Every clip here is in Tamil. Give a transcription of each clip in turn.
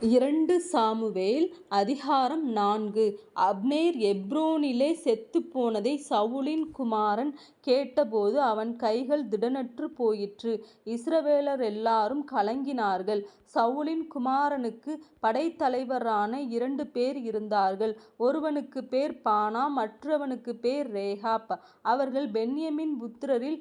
இரண்டு சாமுவேல் அதிகாரம் நான்கு அப்னேர் எப்ரோனிலே செத்துப்போனதை சவுலின் குமாரன் கேட்டபோது அவன் கைகள் திடனற்று போயிற்று. இஸ்ரவேலர் எல்லாரும் கலங்கினார்கள். சவுலின் குமாரனுக்கு படைத்தலைவரான இரண்டு பேர் இருந்தார்கள். ஒருவனுக்குப் பேர் பானா மற்றவனுக்கு பேர் ரேகாப். அவர்கள் பென்யமின் புத்திரரில்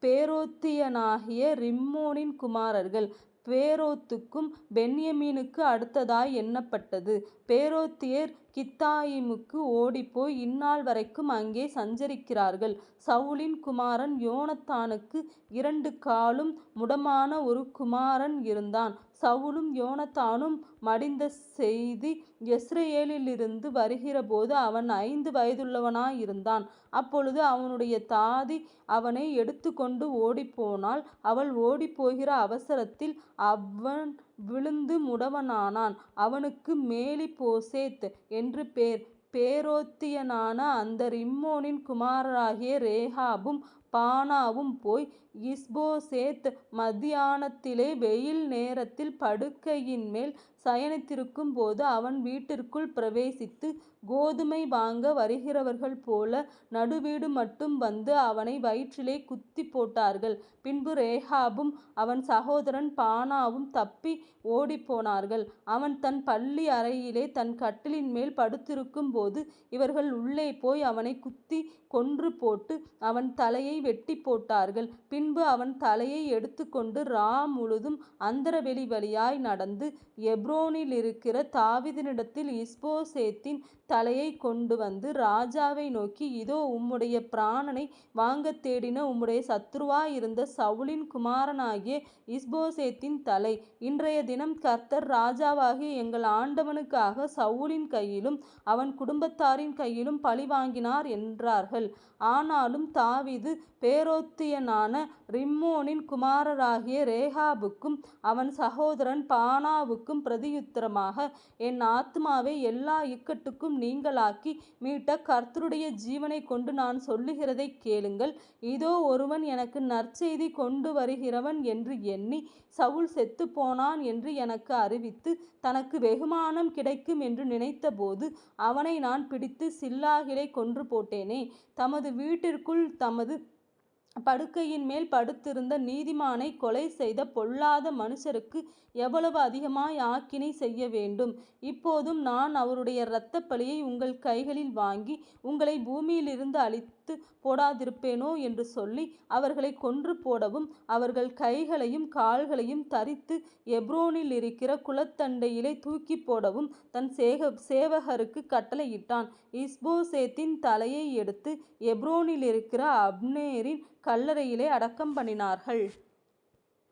பேரோத்தியனாகிய ரிம்மோனின் குமாரர்கள். பேரோத்துக்கும் பென்யமீனுக்கு அடுத்ததாய் எண்ணப்பட்டது. பேரோத்தியர் கித்தாயிமுக்கு ஓடிப்போய் இந்நாள் வரைக்கும் அங்கே சஞ்சரிக்கிறார்கள். சவுலின் குமாரன் யோனத்தானுக்கு இரண்டு காலும் முடமான ஒரு குமாரன் இருந்தான். சவுலும் யோனத்தானும் மடிந்த செய்தி எஸ்ரேலிலிருந்து வருகிறபோது அவன் ஐந்து வயதுள்ளவனாயிருந்தான். அப்பொழுது அவனுடைய தாதி அவனை எடுத்துக்கொண்டு ஓடிப்போனால் அவள் ஓடிப்போகிற அவசரத்தில் அவன் விழுந்து முடவனானான். அவனுக்கு மேலி போசேத் என்று பேர். பேரோத்தியனான அந்த ரிம்மோனின் குமாரராகிய ரேஹாபும் பானாவும் போய் இஸ்போசேத் மத்தியானத்திலே வெயில் நேரத்தில் படுக்கையின்மேல் சயனித்திருக்கும்போது அவன் வீட்டிற்குள் பிரவேசித்து கோதுமை வாங்க வருகிறவர்கள் போல நடுவீடு மட்டும் வந்து அவனை வயிற்றிலே குத்திப் போட்டார்கள். பின்பு ரேஹாபும் அவன் சகோதரன் பானாவும் தப்பி ஓடிப்போனார்கள். அவன் தன் பள்ளி அறையிலே தன் கட்டிலின் மேல் படுத்திருக்கும்போது இவர்கள் உள்ளே போய் அவனை குத்தி கொன்று போட்டு அவன் தலையை வெட்டி போட்டார்கள் பின்பு அவன் தலையை எடுத்துக்கொண்டு ரா முழுதும் அந்தரவெளி வழியாய் நடந்து எப்ரோனில் இருக்கிற தாவிதனிடத்தில் இஸ்போசேத்தின் தலையை கொண்டு வந்து ராஜாவை நோக்கி இதோ உம்முடைய பிராணனை வாங்க தேடின உம்முடைய சத்துருவாயிருந்த சவுலின் குமாரனாகிய இஸ்போசேத்தின் தலை. இன்றைய தினம் கர்த்தர் ராஜாவாகிய எங்கள் ஆண்டவனுக்காக சவுலின் கையிலும் அவன் குடும்பத்தாரின் கையிலும் பழி வாங்கினார் என்றார்கள். ஆனாலும் தாவிது பேரோத்தியனான ரிம்மோனின் குமாரராகிய ரேகாபுக்கும் அவன் சகோதரன் பானாவுக்கும் பிரதியுத்தரமாக என் ஆத்மாவை எல்லா இக்கட்டுக்கும் நீங்களாக்கி மீட்ட கர்த்தருடைய ஜீவனைக்கொண்டு நான் சொல்லுகிறதைக் கேளுங்கள். இதோ ஒருவன் எனக்கு நற்செய்தி கொண்டு வருகிறவன் என்று எண்ணி சவுல் செத்துப்போனான் என்று எனக்கு அறிவித்து தனக்கு வெகுமானம் கிடைக்கும் என்று நினைத்தபோது அவனை நான் பிடித்து சில்லாகிலே கொன்றுபோட்டேனே. தமது வீட்டிற்குள் தமது படுக்கையின் மேல் படுத்திருந்த நீதிமானை கொலை செய்த பொல்லாத மனுஷருக்கு எவ்வளவு அதிகமாய் ஆக்கினை செய்யவேண்டும். இப்போதும் நான் அவருடைய இரத்தப்பழியை உங்கள் கைகளில் வாங்கி உங்களை பூமியிலிருந்து அழித்து போடாதிருப்பேனோ என்று சொல்லி அவர்களை கொன்று போடவும் அவர்கள் கைகளையும் கால்களையும் தரித்து எப்ரோனில் இருக்கிற குளத்தண்டையிலே தூக்கிப்போடவும் தன் சேக சேவகருக்கு கட்டளையிட்டான். இஸ்போசேத்தின் தலையை எடுத்து எப்ரோனில் இருக்கிற அப்னேரின் கல்லறையிலே அடக்கம் பண்ணினார்கள்.